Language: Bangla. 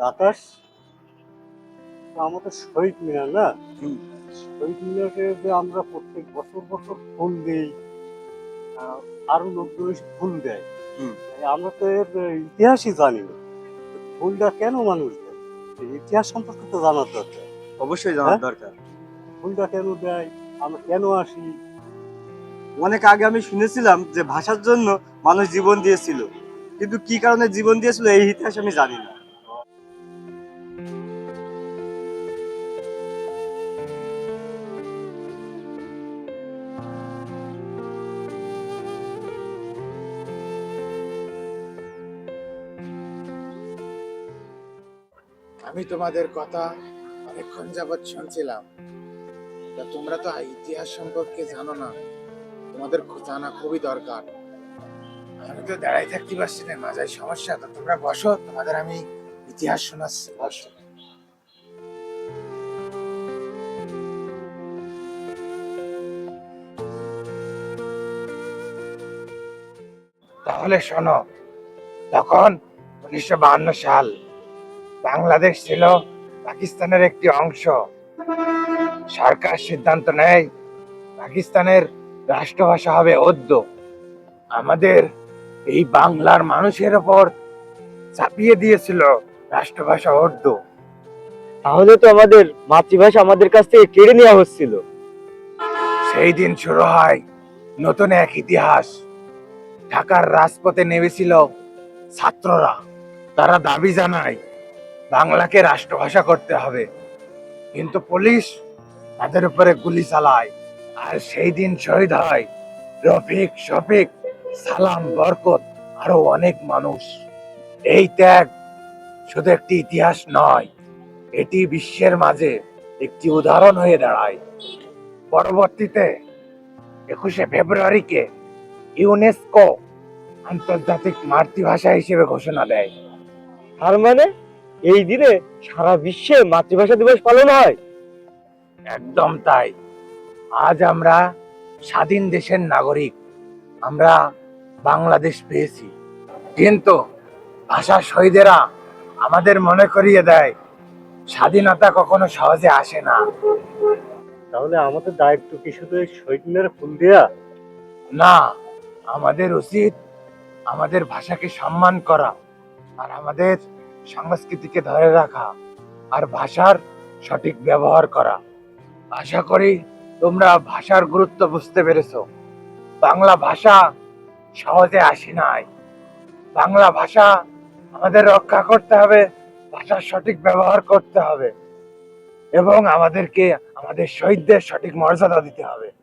আকাশ আমাদের শহীদ মিনার না? শহীদ মিনারে যে আমরা প্রত্যেক বছর বছর ফুল দিই আরও লোকজন ফুল দেয়। আমরা তো এর ইতিহাসই জানি না। ফুলটা কেন মানুষ দেয়? ইতিহাস সম্পর্কে তো জানার দরকার। অবশ্যই জানার হ্যাঁ? দরকার। ফুলটা কেন দেয়? আমরা কেন আসি? অনেক আগে আমি শুনেছিলাম যে ভাষার জন্য মানুষ জীবন দিয়েছিল। কিন্তু কি কারণে জীবন দিয়েছিল এই ইতিহাস আমি জানি না। আমি তোমাদের কথা অনেকক্ষণ যাবৎ শুনছিলাম। তা তোমরা তো ইতিহাস সম্পর্কে জানো না। তোমাদের জানা খুবই দরকার। আমি তো দাঁড়াই থাকতে পারছি না মাঝায় সমস্যা। তো তোমরা বসো, তোমাদের আমি ইতিহাস শোনাচ্ছি বসো। তাহলে শোনো, তখন উনিশশো সাল বাংলাদেশ ছিল পাকিস্তানের একটি অংশ। সরকার সিদ্ধান্ত নেয় পাকিস্তানের রাষ্ট্রভাষা হবে উর্দু আমাদের এই বাংলার মানুষের ওপর চাপিয়ে দিয়েছিল রাষ্ট্রভাষা উর্দু তাহলে তো আমাদের মাতৃভাষা আমাদের কাছ থেকে কেড়ে নেওয়া হচ্ছিল। সেই দিন শুরু হয় নতুন এক ইতিহাস। ঢাকার রাজপথে নেমেছিল ছাত্ররা। তারা দাবি জানায় বাংলাকে রাষ্ট্রভাষা করতে হবে। কিন্তু পুলিশ তাদের উপরে গুলি চালায়। আর সেই দিন শহীদ হয় রফিক শফিক, সালাম, বরকত, আরও অনেক মানুষ। এই ত্যাগ শুধু একটি ইতিহাস নয়, এটি বিশ্বের মাঝে একটি উদাহরণ হয়ে দাঁড়ায়। পরবর্তীতে একুশে ফেব্রুয়ারিকে ইউনেস্কো আন্তর্জাতিক মাতৃভাষা হিসেবে ঘোষণা দেয়। তার মানে? এই দিনে সারা বিশ্বে মাতৃভাষা দিবস পালন হয়। একদম তাই। আজ আমরা স্বাধীন দেশের নাগরিক। আমরা বাংলাদেশ পেয়েছি। কিন্তু ভাষা শহীদেরা আমাদের মনে করিয়ে দেয় স্বাধীনতা কখনো সহজে আসে না। তাহলে আমাদের দায়িত্ব কি শুধু এই শহীদ ফুল দেয়া? না আমাদের উচিত আমাদের ভাষাকে সম্মান করা আর আমাদের সংস্কৃতিকে ধরে রাখা আর ভাষার সঠিক ব্যবহার করা। আশা করি তোমরা ভাষার গুরুত্ব বুঝতে পেরেছ। বাংলা ভাষা সহজে আসি নাই। বাংলা ভাষা আমাদের রক্ষা করতে হবে, ভাষার সঠিক ব্যবহার করতে হবে এবং আমাদেরকে, আমাদের শহীদদের সঠিক মর্যাদা দিতে হবে।